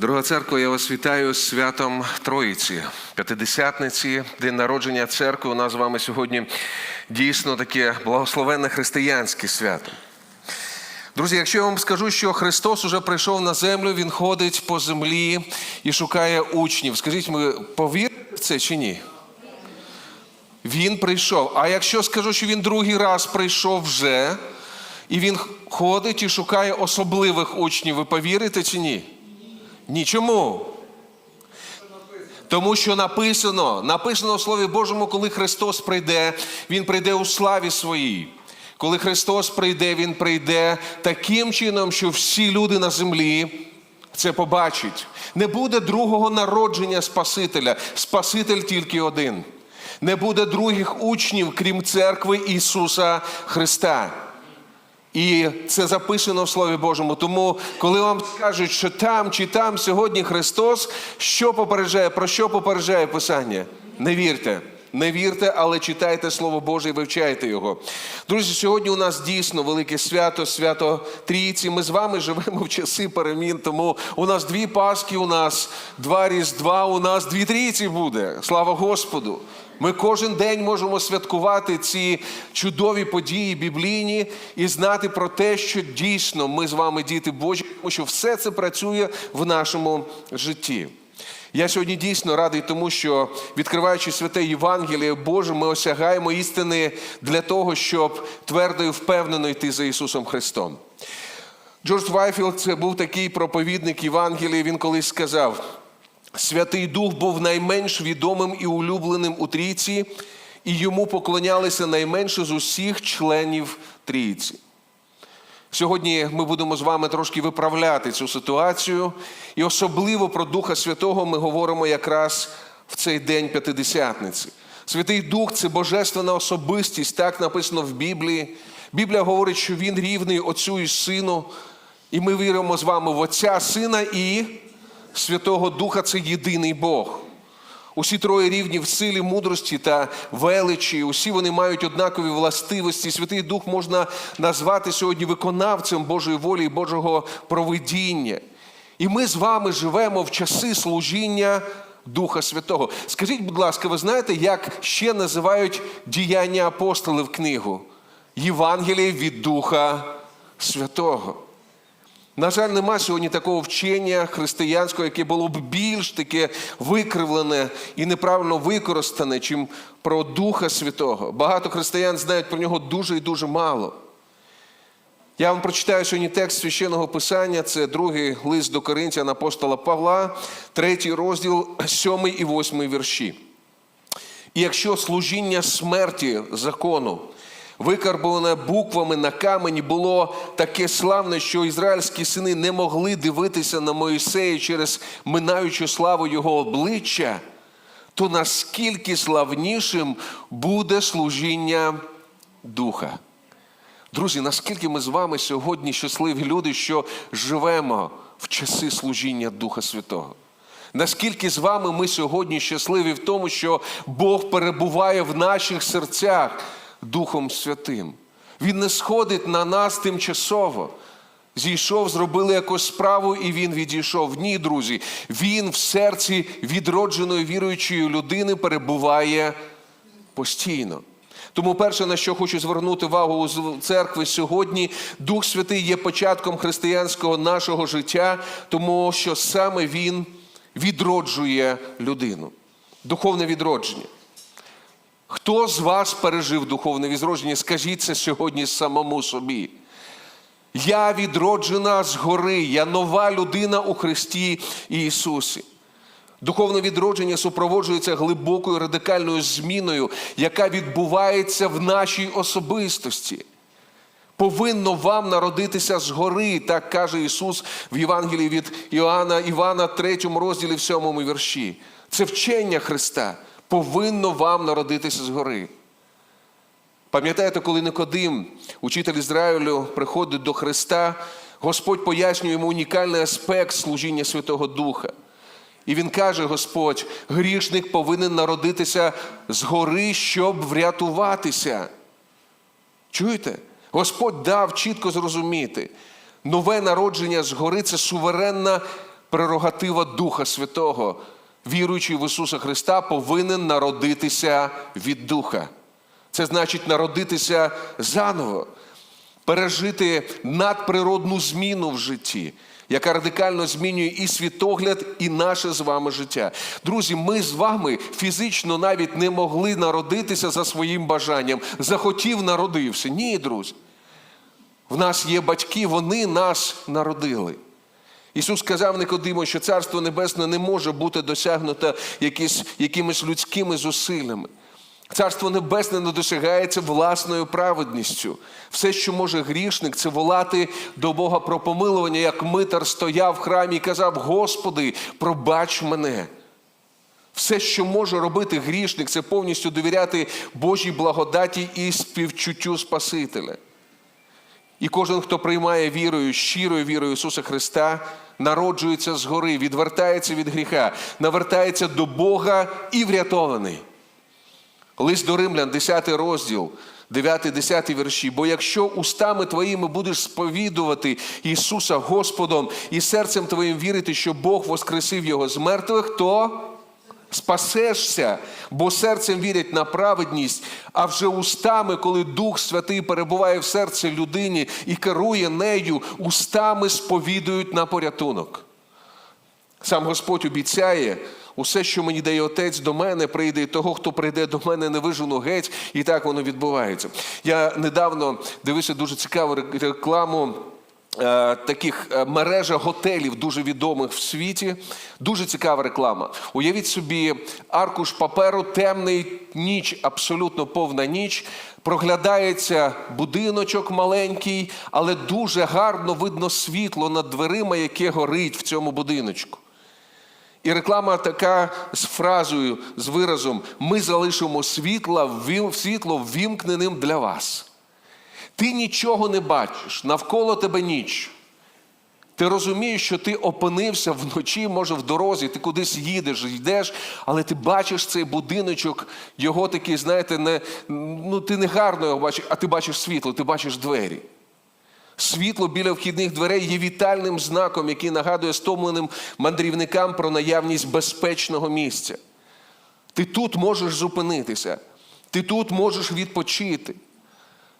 Дорога церква, я вас вітаю з святом Троїці, П'ятидесятниці, день народження церкви. У нас з вами сьогодні дійсно таке благословенне християнське свято. Друзі, якщо я вам скажу, що Христос уже прийшов на землю, Він ходить по землі і шукає учнів. Скажіть, ми повірите в це чи ні? Він прийшов. А якщо скажу, що він другий раз прийшов вже, і він ходить і шукає особливих учнів, ви повірите чи ні? Ні. Чому? Тому що написано, написано в Слові Божому, коли Христос прийде, Він прийде у славі своїй. Коли Христос прийде, Він прийде таким чином, що всі люди на землі це побачать. Не буде другого народження Спасителя. Спаситель тільки один. Не буде других учнів, крім церкви Ісуса Христа. І це записано в Слові Божому. Тому, коли вам скажуть, що там чи там сьогодні Христос, що попереджає, про що попереджає Писання? Не вірте. Не вірте, але читайте Слово Боже і вивчайте його. Друзі, сьогодні у нас дійсно велике свято, свято Трійці. Ми з вами живемо в часи перемін, тому у нас дві Пасхи, у нас два Різдва, у нас дві трійці буде. Слава Господу! Ми кожен день можемо святкувати ці чудові події біблійні і знати про те, що дійсно ми з вами діти Божі, тому що все це працює в нашому житті. Я сьогодні дійсно радий тому, що відкриваючи святе Євангеліє Боже, ми осягаємо істини для того, щоб твердо і впевнено йти за Ісусом Христом. Джордж Вайфілд це був такий проповідник Євангелія. Він колись сказав: Святий Дух був найменш відомим і улюбленим у трійці, і йому поклонялися найменше з усіх членів трійці. Сьогодні ми будемо з вами трошки виправляти цю ситуацію, і особливо про Духа Святого ми говоримо якраз в цей день П'ятидесятниці. Святий Дух це божественна особистість, так написано в Біблії. Біблія говорить, що він рівний Отцю і Сину, і ми віримо з вами в Отця, Сина і Святого Духа це єдиний Бог. Усі троє рівні в силі, мудрості та величі. Усі вони мають однакові властивості. Святий Дух можна назвати сьогодні виконавцем Божої волі і Божого провидіння. І ми з вами живемо в часи служіння Духа Святого. Скажіть, будь ласка, ви знаєте, як ще називають діяння апостолів книгу? Євангеліє від Духа Святого. На жаль, нема сьогодні такого вчення християнського, яке було б більш таке викривлене і неправильно використане, чим про Духа Святого. Багато християн знають про нього дуже і дуже мало. Я вам прочитаю сьогодні текст священного писання, це другий лист до Коринтян апостола Павла, третій розділ, сьомий і восьмий вірші. І якщо служіння смерті закону викарбоване буквами на камені, було таке славне, що ізраїльські сини не могли дивитися на Моїсея через минаючу славу його обличчя, то наскільки славнішим буде служіння Духа. Друзі, наскільки ми з вами сьогодні щасливі люди, що живемо в часи служіння Духа Святого? Наскільки з вами ми сьогодні щасливі в тому, що Бог перебуває в наших серцях Духом Святим? Він не сходить на нас тимчасово. Зійшов, зробили якусь справу, і він відійшов. Ні, друзі. Він в серці відродженої віруючої людини перебуває постійно. Тому перше, на що хочу звернути увагу у церкви сьогодні, Дух Святий є початком християнського нашого життя, тому що саме Він відроджує людину. Духовне відродження. Хто з вас пережив духовне відродження? Скажіть це сьогодні самому собі. Я відроджена згори, я нова людина у Христі Ісусі. Духовне відродження супроводжується глибокою радикальною зміною, яка відбувається в нашій особистості. Повинно вам народитися згори, так каже Ісус в Євангелії від Іоанна Івана, 3 розділі, в 7 вірші. Це вчення Христа. Повинно вам народитися згори. Пам'ятаєте, коли Никодим, учитель Ізраїлю, приходить до Христа, Господь пояснює йому унікальний аспект служіння Святого Духа. І він каже: Господь, грішник повинен народитися згори, щоб врятуватися. Чуєте? Господь дав чітко зрозуміти. Нове народження згори це суверенна прерогатива Духа Святого. Віруючий в Ісуса Христа повинен народитися від Духа. Це значить народитися заново, пережити надприродну зміну в житті, яка радикально змінює і світогляд, і наше з вами життя. Друзі, ми з вами фізично навіть не могли народитися за своїм бажанням. Захотів, народився. Ні, друзі. В нас є батьки, вони нас народили. Ісус сказав Никодиму, що Царство Небесне не може бути досягнуто якісь, якимись людськими зусиллями. Царство Небесне не досягається власною праведністю. Все, що може грішник, це волати до Бога про помилування, як митар стояв в храмі і казав: Господи, пробач мене. Все, що може робити грішник, це повністю довіряти Божій благодаті і співчуттю Спасителя. І кожен, хто приймає вірою, щирою вірою Ісуса Христа, народжується згори, відвертається від гріха, навертається до Бога і врятований. Лист до Римлян, 10 розділ, 9-10 вірші. Бо якщо устами твоїми будеш сповідувати Ісуса Господом і серцем твоїм вірити, що Бог воскресив Його з мертвих, то спасешся, бо серцем вірять на праведність, а вже устами, коли Дух Святий перебуває в серці людині і керує нею, устами сповідують на порятунок. Сам Господь обіцяє, усе, що мені дає Отець до мене, прийде, і того, хто прийде до мене, не вижену геть, і так воно відбувається. Я недавно дивився дуже цікаву рекламу. Е, Таких е, мережа готелів дуже відомих в світі. Дуже цікава реклама. Уявіть собі, аркуш паперу, темний ніч, абсолютно повна ніч. Проглядається будиночок маленький, але дуже гарно видно світло над дверима, яке горить в цьому будиночку. І реклама така з фразою, з виразом: ми залишимо світло, світло ввімкненим для вас. Ти нічого не бачиш, навколо тебе ніч. Ти розумієш, що ти опинився вночі, може, в дорозі, ти кудись їдеш, йдеш, але ти бачиш цей будиночок, його такий, знаєте, не, ну, ти не гарно його бачиш, а ти бачиш світло, ти бачиш двері. Світло біля вхідних дверей є вітальним знаком, який нагадує стомленим мандрівникам про наявність безпечного місця. Ти тут можеш зупинитися, ти тут можеш відпочити.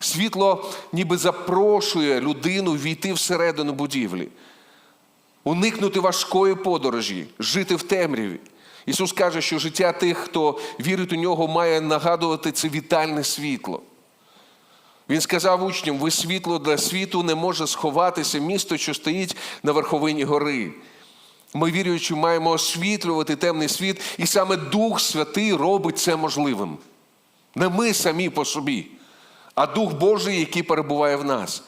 Світло ніби запрошує людину війти всередину будівлі, уникнути важкої подорожі, жити в темряві. Ісус каже, що життя тих, хто вірить у нього, має нагадувати це вітальне світло. Він сказав учням: ви світло для світу не може сховатися місто, що стоїть на верховині гори. Ми віруючи, маємо освітлювати темний світ, і саме Дух Святий робить це можливим. Не ми самі по собі, а Дух Божий, який перебуває в нас.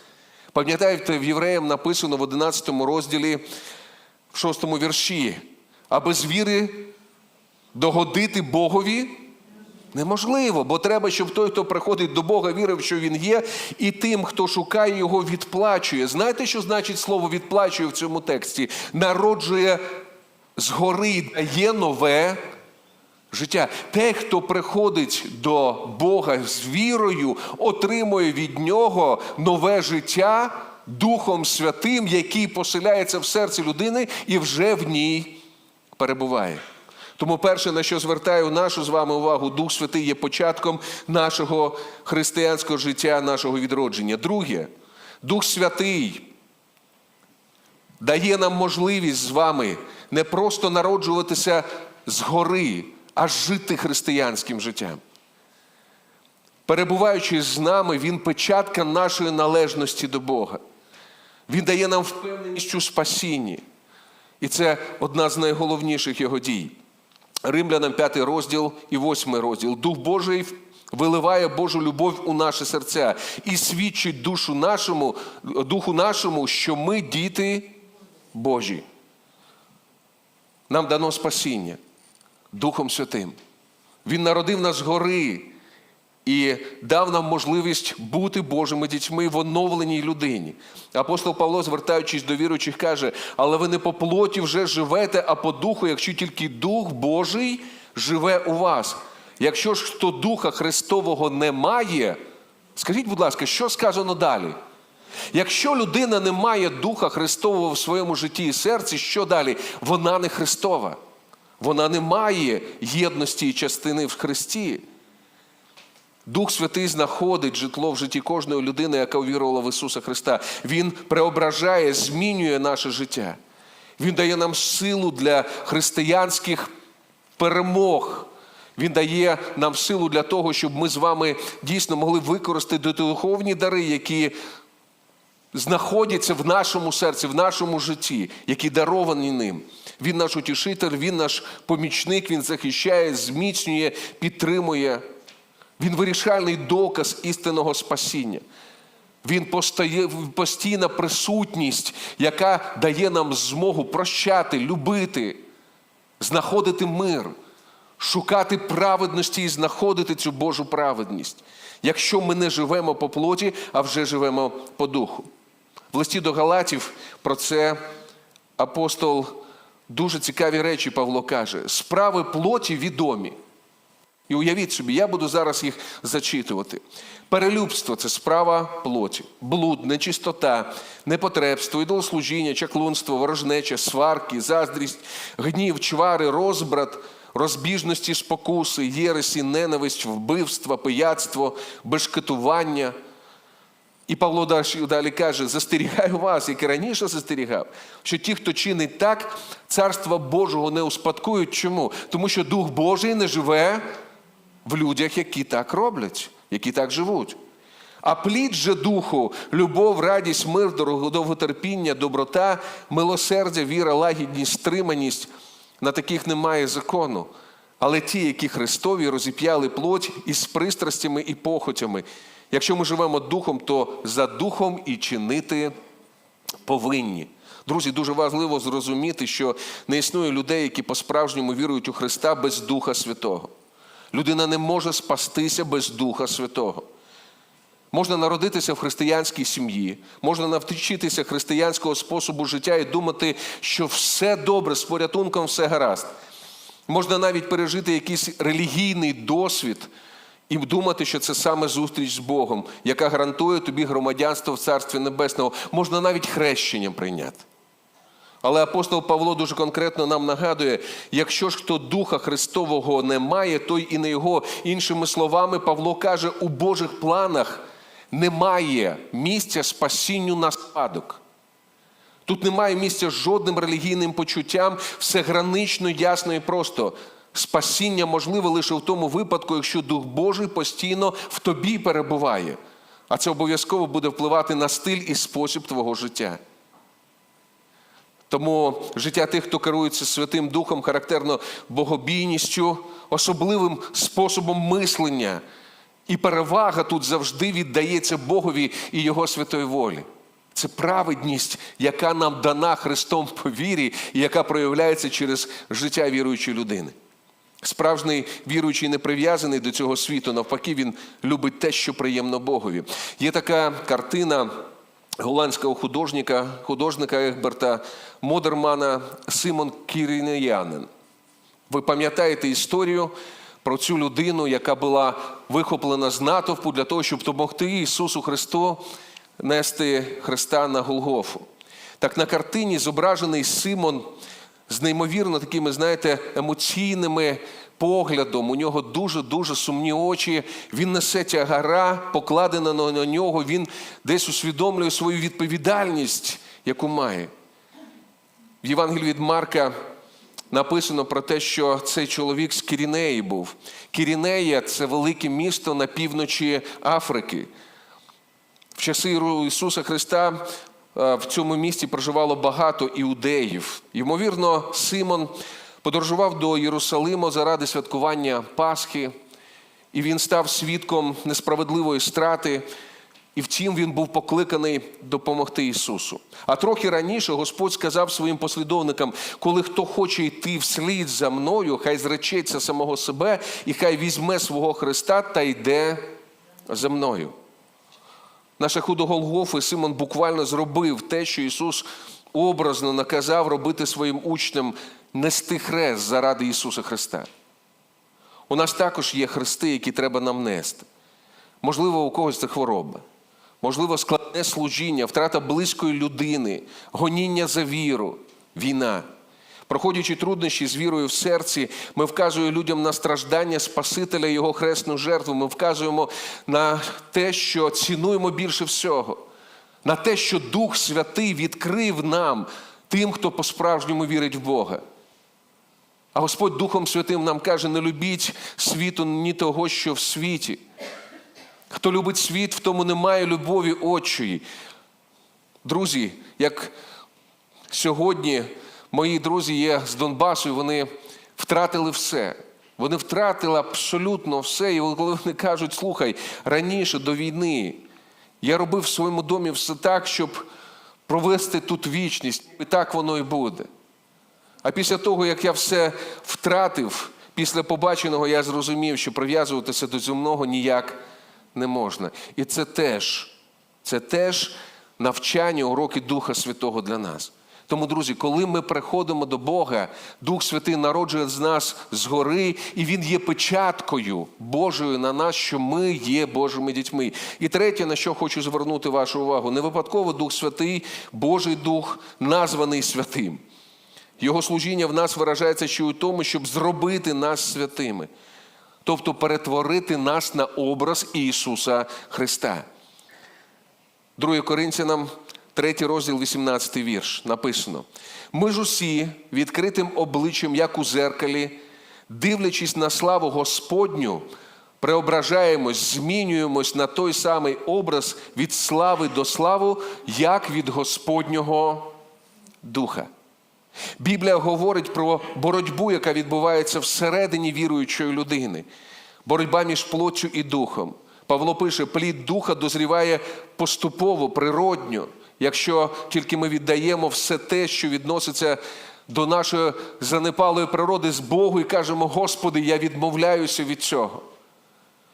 Пам'ятаєте, в Євреям написано в 11 розділі, в 6 вірші, а без віри догодити Богові Неможливо, бо треба, щоб той, хто приходить до Бога, вірив, що Він є, і тим, хто шукає його, відплачує. Знаєте, що значить слово відплачує в цьому тексті? Народжує згори і дає нове життя. Те, хто приходить до Бога з вірою, отримує від нього нове життя Духом Святим, який поселяється в серці людини і вже в ній перебуває. Тому перше, на що звертаю нашу з вами увагу, Дух Святий є початком нашого християнського життя, нашого відродження. Друге, Дух Святий дає нам можливість з вами не просто народжуватися згори, а жити християнським життям. Перебуваючи з нами, Він печатка нашої належності до Бога. Він дає нам впевненість у спасінні. І це одна з найголовніших його дій. Римлянам 5 розділ і 8 розділ. Дух Божий виливає Божу любов у наші серця і свідчить душу нашому, духу нашому, що ми діти Божі. Нам дано спасіння Духом Святим. Він народив нас згори і дав нам можливість бути Божими дітьми в оновленій людині. Апостол Павло, звертаючись до віруючих, каже: але ви не по плоті вже живете, а по духу, якщо тільки Дух Божий живе у вас. Якщо ж хто Духа Христового не має, скажіть, будь ласка, що сказано далі? Якщо людина не має Духа Христового в своєму житті і серці, що далі? Вона не Христова. Вона не має єдності і частини в Христі. Дух Святий знаходить житло в житті кожної людини, яка увірувала в Ісуса Христа. Він преображає, змінює наше життя. Він дає нам силу для християнських перемог. Він дає нам силу для того, щоб ми з вами дійсно могли використати духовні дари, які знаходяться в нашому серці, в нашому житті, які даровані ним. Він наш утішитель, він наш помічник, він захищає, зміцнює, підтримує. Він вирішальний доказ істинного спасіння. Він постає, постійна присутність, яка дає нам змогу прощати, любити, знаходити мир, шукати праведності і знаходити цю Божу праведність, якщо ми не живемо по плоті, а вже живемо по духу. В листі до Галатів про це апостол дуже цікаві речі Павло каже: справи плоті відомі. І уявіть собі, я буду зараз їх зачитувати. Перелюбство це справа плоті, блуд, нечистота, непотребство, ідолослужіння, чаклунство, ворожнеча, сварки, заздрість, гнів, чвари, розбрат, розбіжності, спокуси, єресі, ненависть, вбивства, пияцтво, бешкетування. І Павло далі- каже: застерігаю вас, як і раніше застерігав, що ті, хто чинить так, царства Божого не успадкують. Чому? Тому що Дух Божий не живе в людях, які так роблять, які так живуть. А плід же духу, любов, радість, мир, довготерпіння, доброта, милосердя, віра, лагідність, стриманість. На таких немає закону. Але ті, які Христові розіп'яли плоть із пристрастями і похотями. Якщо ми живемо духом, то за духом і чинити повинні. Друзі, дуже важливо зрозуміти, що не існує людей, які по-справжньому вірують у Христа без Духа Святого. Людина не може спастися без Духа Святого. Можна народитися в християнській сім'ї, можна навчитися християнського способу життя і думати, що все добре, з порятунком все гаразд. Можна навіть пережити якийсь релігійний досвід і думати, що це саме зустріч з Богом, яка гарантує тобі громадянство в Царстві Небесного. Можна навіть хрещенням прийняти. Але апостол Павло дуже конкретно нам нагадує: якщо ж хто Духа Христового не має, той і не його. Іншими словами, Павло каже, у Божих планах немає місця спасінню на спадок. Тут немає місця жодним релігійним почуттям, все гранично, ясно і просто. Спасіння можливе лише в тому випадку, якщо Дух Божий постійно в тобі перебуває. А це обов'язково буде впливати на стиль і спосіб твого життя. Тому життя тих, хто керується Святим Духом, характерно богобійністю, особливим способом мислення. І перевага тут завжди віддається Богові і Його святої волі. Це праведність, яка нам дана Христом по вірі, і яка проявляється через життя віруючої людини. Справжній віруючий не прив'язаний до цього світу, навпаки, він любить те, що приємно Богові. Є така картина голландського художника, художника Егберта Модермана Симон Кірінеянен. Ви пам'ятаєте історію про цю людину, яка була вихоплена з натовпу для того, щоб допомогти Ісусу Христу нести Христа на Голгофу. Так на картині зображений Симон з неймовірно такими, знаєте, емоційними поглядом. У нього дуже-дуже сумні очі. Він несе тягара, покладена на нього. Він десь усвідомлює свою відповідальність, яку має. В Євангелії від Марка написано про те, що цей чоловік з Кірінеї був. Кірінея це велике місто на півночі Африки. В часи Ісуса Христа в цьому місті проживало багато іудеїв. Ймовірно, Симон подорожував до Єрусалиму заради святкування Пасхи, і він став свідком несправедливої страти. І втім, він був покликаний допомогти Ісусу. А трохи раніше Господь сказав своїм послідовникам: коли хто хоче йти вслід за мною, хай зречеться самого себе і хай візьме свого Христа та йде за мною. На до Голгофи Симон буквально зробив те, що Ісус образно наказав робити своїм учням нести хрест заради Ісуса Христа. У нас також є хрести, які треба нам нести. Можливо, у когось це хвороба, можливо, складне служіння, втрата близької людини, гоніння за віру, війна. Проходячи труднощі з вірою в серці, ми вказуємо людям на страждання Спасителя і Його хресну жертву. Ми вказуємо на те, що цінуємо більше всього, на те, що Дух Святий відкрив нам тим, хто по-справжньому вірить в Бога. А Господь Духом Святим нам каже: не любіть світу ні того, що в світі. Хто любить світ, в тому немає любові отчої. Друзі, як сьогодні мої друзі є з Донбасу, і вони втратили все. Вони втратили абсолютно все. І коли вони кажуть, слухай, раніше до війни я робив в своєму домі все так, щоб провести тут вічність, і так воно і буде. А після того, як я все втратив, після побаченого я зрозумів, що прив'язуватися до земного ніяк не можна. І це теж, це теж навчання, уроки Духа Святого для нас. Тому, друзі, коли ми приходимо до Бога, Дух Святий народжує з нас згори, і Він є печаткою Божою на нас, що ми є Божими дітьми. І третє, на що хочу звернути вашу увагу, не випадково Дух Святий, Божий Дух, названий святим. Його служіння в нас виражається ще у тому, щоб зробити нас святими, тобто перетворити нас на образ Ісуса Христа. 2 Коринцянам, 3 розділ, 18 вірш, написано: Ми ж усі відкритим обличчям, як у зеркалі, дивлячись на славу Господню, преображаємось, змінюємось на той самий образ від слави до славу, як від Господнього Духа. Біблія говорить про боротьбу, яка відбувається всередині віруючої людини, боротьба між плоттю і духом. Павло пише, плід духа дозріває поступово, природньо, якщо тільки ми віддаємо все те, що відноситься до нашої занепалої природи з Богу і кажемо, Господи, я відмовляюся від цього.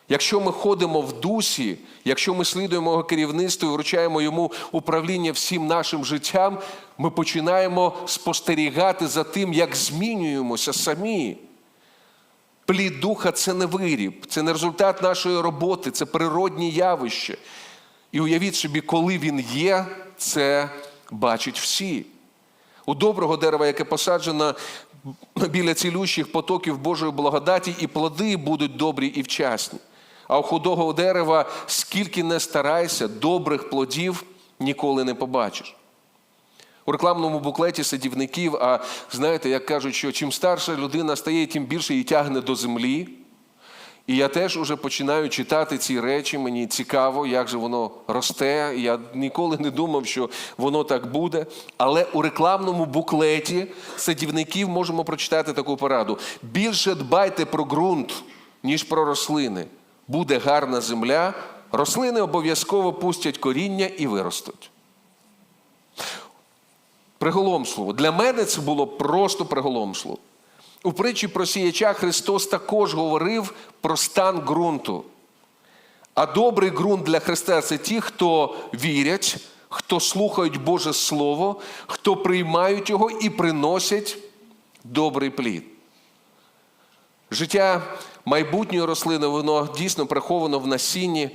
Якщо ми ходимо в дусі, якщо ми слідуємо його керівництву і вручаємо йому управління всім нашим життям, ми починаємо спостерігати за тим, як змінюємося самі. Плід духа це не виріб, це не результат нашої роботи, це природні явище. І уявіть собі, коли він є, це бачать всі. У доброго дерева, яке посаджено біля цілющих потоків Божої благодаті, і плоди будуть добрі і вчасні. А у худого дерева, скільки не старайся, добрих плодів ніколи не побачиш. У рекламному буклеті садівників, а знаєте, як кажуть, що чим старша людина стає, тим більше її тягне до землі. І я теж уже починаю читати ці речі, мені цікаво, як же воно росте. Я ніколи не думав, що воно так буде. Але у рекламному буклеті садівників можемо прочитати таку пораду: більше дбайте про ґрунт, ніж про рослини. Буде гарна земля, рослини обов'язково пустять коріння і виростуть. Приголомшливо. Для мене це було просто приголомшливо. У притчі про сіяча Христос також говорив про стан ґрунту. А добрий ґрунт для Христа це ті, хто вірять, хто слухають Боже Слово, хто приймають його і приносять добрий плід. Життя майбутньої рослини, воно дійсно приховано в насінні,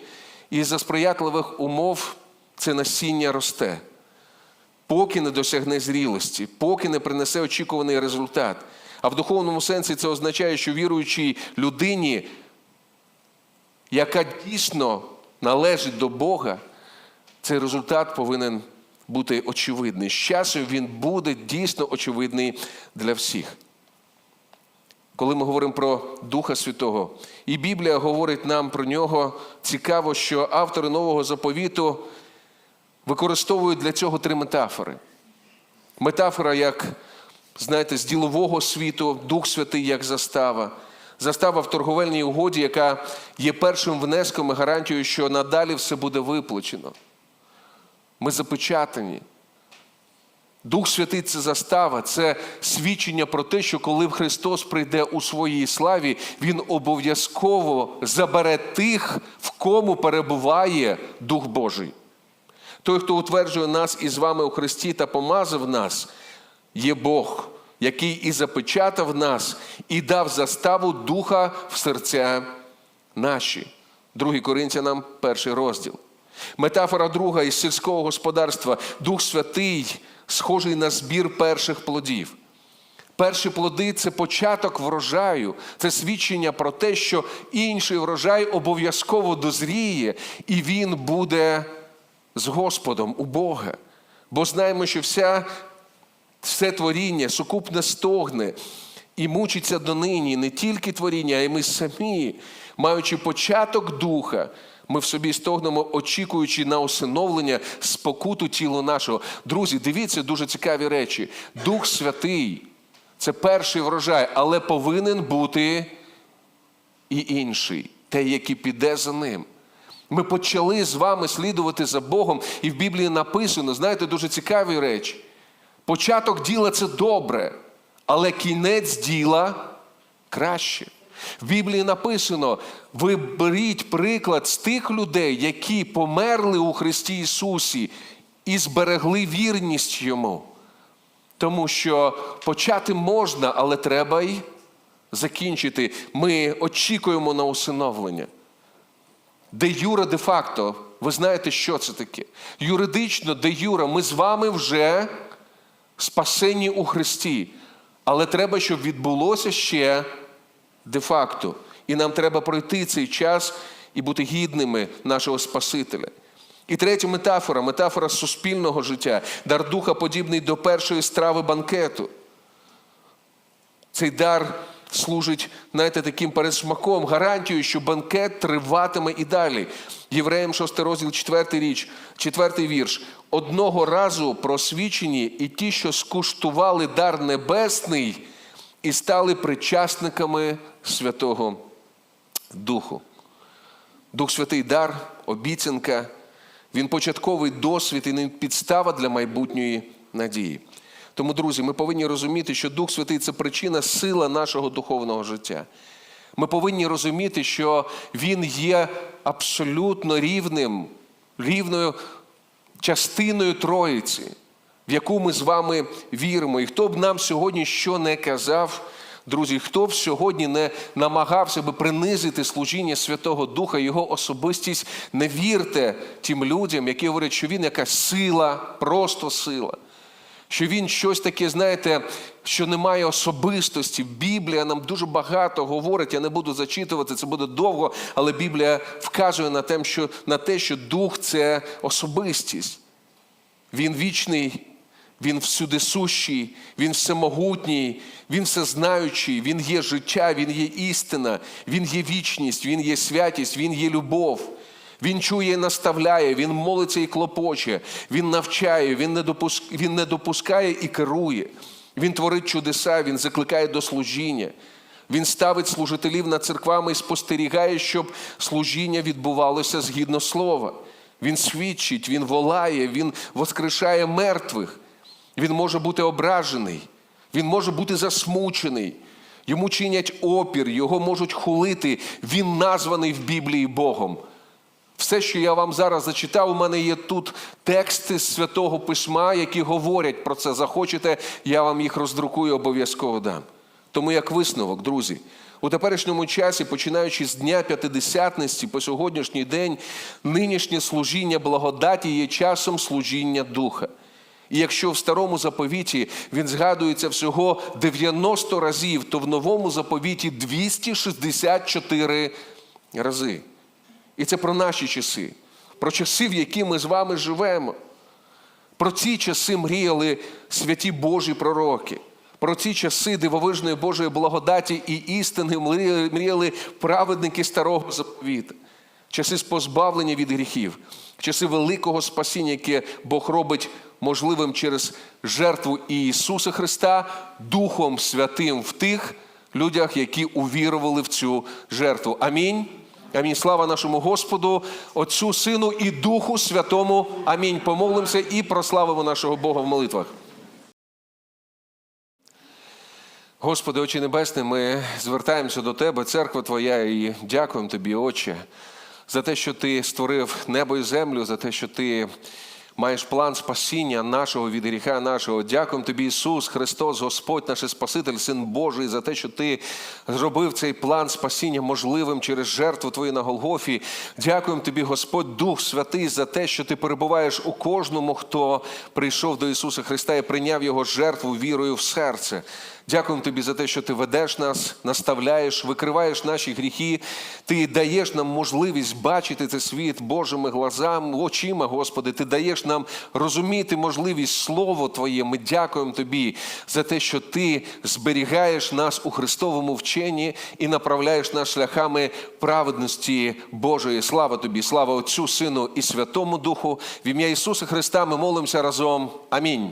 і за сприятливих умов це насіння росте, поки не досягне зрілості, поки не принесе очікуваний результат. А в духовному сенсі це означає, що віруючій людині, яка дійсно належить до Бога, цей результат повинен бути очевидний. З часом він буде дійсно очевидний для всіх. Коли ми говоримо про Духа Святого, і Біблія говорить нам про нього, цікаво, що автори нового заповіту використовують для цього три метафори. Метафора, як, знаєте, з ділового світу, Дух Святий як застава. Застава в торговельній угоді, яка є першим внеском і гарантією, що надалі все буде виплачено. Ми запечатані. Дух Святий це застава, це свідчення про те, що коли Христос прийде у своїй славі, Він обов'язково забере тих, в кому перебуває Дух Божий. Той, хто утверджує нас із вами у Христі та помазав нас, є Бог, який і запечатав нас, і дав заставу Духа в серця наші. 2 Коринтянам, перший розділ. Метафора друга із сільського господарства. Дух Святий схожий на збір перших плодів. Перші плоди це початок врожаю, це свідчення про те, що інший врожай обов'язково дозріє, і він буде з Господом у Бога. Бо знаємо, що вся, все творіння сукупне стогне і мучиться донині не тільки творіння, а й ми самі, маючи початок духа, ми в собі стогнемо, очікуючи на усиновлення спокуту тіла нашого. Друзі, дивіться дуже цікаві речі. Дух Святий це перший врожай, але повинен бути і інший, той, який піде за ним. Ми почали з вами слідувати за Богом, і в Біблії написано, знаєте, дуже цікаві речі. Початок діла це добре, але кінець діла краще. В Біблії написано: ви беріть приклад з тих людей, які померли у Христі Ісусі і зберегли вірність Йому. Тому що почати можна, але треба й закінчити. Ми очікуємо на усиновлення. Де юра де факто, ви знаєте, що це таке? Юридично, де юра, ми з вами вже спасені у Христі. Але треба, щоб відбулося ще де-факто. І нам треба пройти цей час і бути гідними нашого Спасителя. І третя метафора метафора суспільного життя. Дар духа подібний до першої страви банкету. Цей дар служить, знаєте, таким пересмаком, гарантією, що банкет триватиме і далі. Євреям 6 розділ, 4 річ, 4 вірш. Одного разу просвічені і ті, що скуштували дар небесний, і стали причасниками Святого Духу. Дух Святий дар, обіцянка, він початковий досвід і не підстава для майбутньої надії. Тому, друзі, ми повинні розуміти, що Дух Святий це причина, сила нашого духовного життя. Ми повинні розуміти, що Він є абсолютно рівним, рівною частиною Троїці, в яку ми з вами віримо. І хто б нам сьогодні що не казав, друзі, хто б сьогодні не намагався би принизити служіння Святого Духа, Його особистість, не вірте тим людям, які говорять, що він якась сила, просто сила. Що він щось таке, знаєте, що немає особистості. Біблія нам дуже багато говорить. Я не буду зачитувати, це буде довго, але Біблія вказує на те, що, на те, що дух це особистість. Він вічний, він всюди сущий, він всемогутній, він всезнаючий, він є життя, він є істина, він є вічність, він є святість, він є любов. Він чує і наставляє, він молиться і клопоче, він навчає, він не, допуск... він не допускає і керує. Він творить чудеса, він закликає до служіння. Він ставить служителів над церквами і спостерігає, щоб служіння відбувалося згідно слова. Він свідчить, він волає, він воскрешає мертвих. Він може бути ображений, він може бути засмучений. Йому чинять опір, його можуть хулити. Він названий в Біблії Богом. Все, що я вам зараз зачитав, у мене є тут тексти з святого письма, які говорять про це. Захочете, я вам їх роздрукую, обов'язково дам. Тому як висновок, друзі, у теперішньому часі, починаючи з Дня П'ятидесятниці по сьогоднішній день, нинішнє служіння благодаті є часом служіння Духа. І якщо в старому заповіті він згадується всього 90 разів, то в новому заповіті 264 рази. І це про наші часи, про часи, в які ми з вами живемо. Про ці часи мріяли святі Божі пророки. Про ці часи дивовижної Божої благодаті і істини мріяли праведники старого заповіту. Часи позбавлення від гріхів, часи великого спасіння, яке Бог робить можливим через жертву Ісуса Христа Духом Святим в тих людях, які увірували в цю жертву. Амінь. Амінь. Слава нашому Господу, Отцю, Сину і Духу Святому. Амінь. Помолимося і прославимо нашого Бога в молитвах. Господи, Отче Небесний, ми звертаємося до Тебе, церква Твоя, і дякуємо Тобі, Отче, за те, що Ти створив небо і землю, за те, що Ти Маєш план спасіння нашого від гріха нашого. Дякуємо тобі, Ісус Христос, Господь наш Спаситель, Син Божий, за те, що Ти зробив цей план спасіння можливим через жертву Твою на Голгофі. Дякуємо тобі, Господь, Дух Святий, за те, що ти перебуваєш у кожному, хто прийшов до Ісуса Христа і прийняв Його жертву вірою в серце. Дякуємо тобі за те, що ти ведеш нас, наставляєш, викриваєш наші гріхи. Ти даєш нам можливість бачити цей світ Божими глазами, очима, Господи. Ти даєш нам розуміти можливість Слово Твоє. Ми дякуємо Тобі за те, що Ти зберігаєш нас у Христовому вченні і направляєш нас шляхами праведності Божої. Слава Тобі, слава Отцю, Сину і Святому Духу. В ім'я Ісуса Христа ми молимося разом. Амінь.